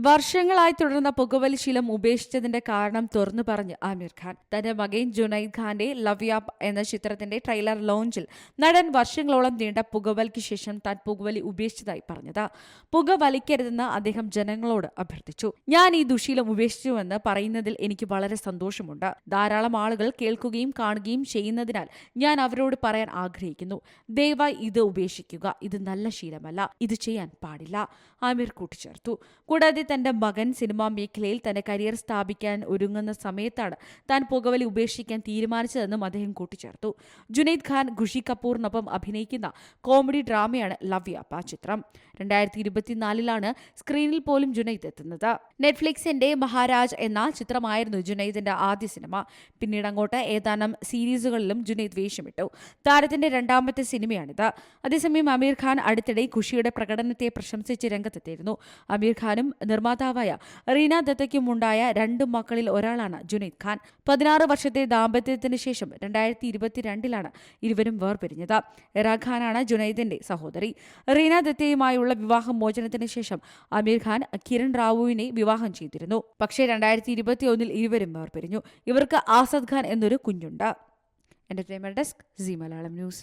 വർഷങ്ങളായി തുടർന്ന പുകവലി ശീലം ഉപേക്ഷിച്ചതിന്റെ കാരണം തുറന്നു പറഞ്ഞ് ആമിർ ഖാൻ. തന്റെ മകൻ ജുനൈദ് ഖാന്റെ ലവ്യാപ് എന്ന ചിത്രത്തിന്റെ ട്രെയിലർ ലോഞ്ചിൽ നടൻ വർഷങ്ങളോളം നീണ്ട പുകവലിക്ക് ശേഷം താൻ പുകവലി ഉപേക്ഷിച്ചതായി പറഞ്ഞത്. പുക വലിക്കരുതെന്ന് അദ്ദേഹം ജനങ്ങളോട് അഭ്യർത്ഥിച്ചു. ഞാൻ ഈ ദുശീലം ഉപേക്ഷിച്ചുവെന്ന് പറയുന്നതിൽ എനിക്ക് വളരെ സന്തോഷമുണ്ട്. ധാരാളം ആളുകൾ കേൾക്കുകയും കാണുകയും ചെയ്യുന്നതിനാൽ ഞാൻ അവരോട് പറയാൻ ആഗ്രഹിക്കുന്നു. ദയവായി ഇത് ഉപേക്ഷിക്കുക. ഇത് നല്ല ശീലമല്ല. ഇത് ചെയ്യാൻ പാടില്ല. ആമിർ കൂട്ടിച്ചേർത്തു. കൂടാതെ തന്റെ മകൻ സിനിമാ മേഖലയിൽ തന്റെ കരിയർ സ്ഥാപിക്കാൻ ഒരുങ്ങുന്ന സമയത്താണ് താൻ പുകവലി ഉപേക്ഷിക്കാൻ തീരുമാനിച്ചതെന്നും അദ്ദേഹം കൂട്ടിച്ചേർത്തു. ജുനൈദ് ഖാൻ ഖുഷി കപൂറിനൊപ്പം അഭിനയിക്കുന്ന കോമഡി ഡ്രാമയാണ് ലവ്യാപ്പ ചിത്രം. രണ്ടായിരത്തി ഇരുപത്തിനാലിലാണ് സ്ക്രീനിൽ പോലും ജുനൈദ് എത്തുന്നത്. നെറ്റ്ഫ്ലിക്സിന്റെ മഹാരാജ് എന്ന ചിത്രമായിരുന്നു ജുനൈദിന്റെ ആദ്യ സിനിമ. പിന്നീട് അങ്ങോട്ട് ഏതാനും സീരീസുകളിലും ജുനൈദ് വേഷമിട്ടു. താരത്തിന്റെ രണ്ടാമത്തെ സിനിമയാണിത്. അതേസമയം അമീർ ഖാൻ അടുത്തിടെ ഖുഷിയുടെ പ്രകടനത്തെ പ്രശംസിച്ച് രംഗത്തെത്തിയിരുന്നു. അമീർ ഖാനും നിർമ്മാതാവായ റീന ദത്തയ്ക്കുമുണ്ടായ രണ്ട് മക്കളിൽ ഒരാളാണ് ജുനൈദ് ഖാൻ. പതിനാറ് വർഷത്തെ ദാമ്പത്യത്തിന് ശേഷം രണ്ടായിരത്തി ഇരുപത്തിരണ്ടിലാണ് ഇരുവരും വേർപിരിഞ്ഞത്. ഇറാ ഖാനാണ് ജുനൈദിന്റെ സഹോദരി. റീന ദത്തയുമായുള്ള വിവാഹ മോചനത്തിന് ശേഷം അമീർ ഖാൻ കിരൺ റാവുവിനെ വിവാഹം ചെയ്തിരുന്നു. പക്ഷേ രണ്ടായിരത്തി ഇരുപത്തിയൊന്നിൽ ഇരുവരും വേർപിരിഞ്ഞു. ഇവർക്ക് ആസദ് ഖാൻ എന്നൊരു കുഞ്ഞുണ്ട്. Entertainment desk Zee Malayalam news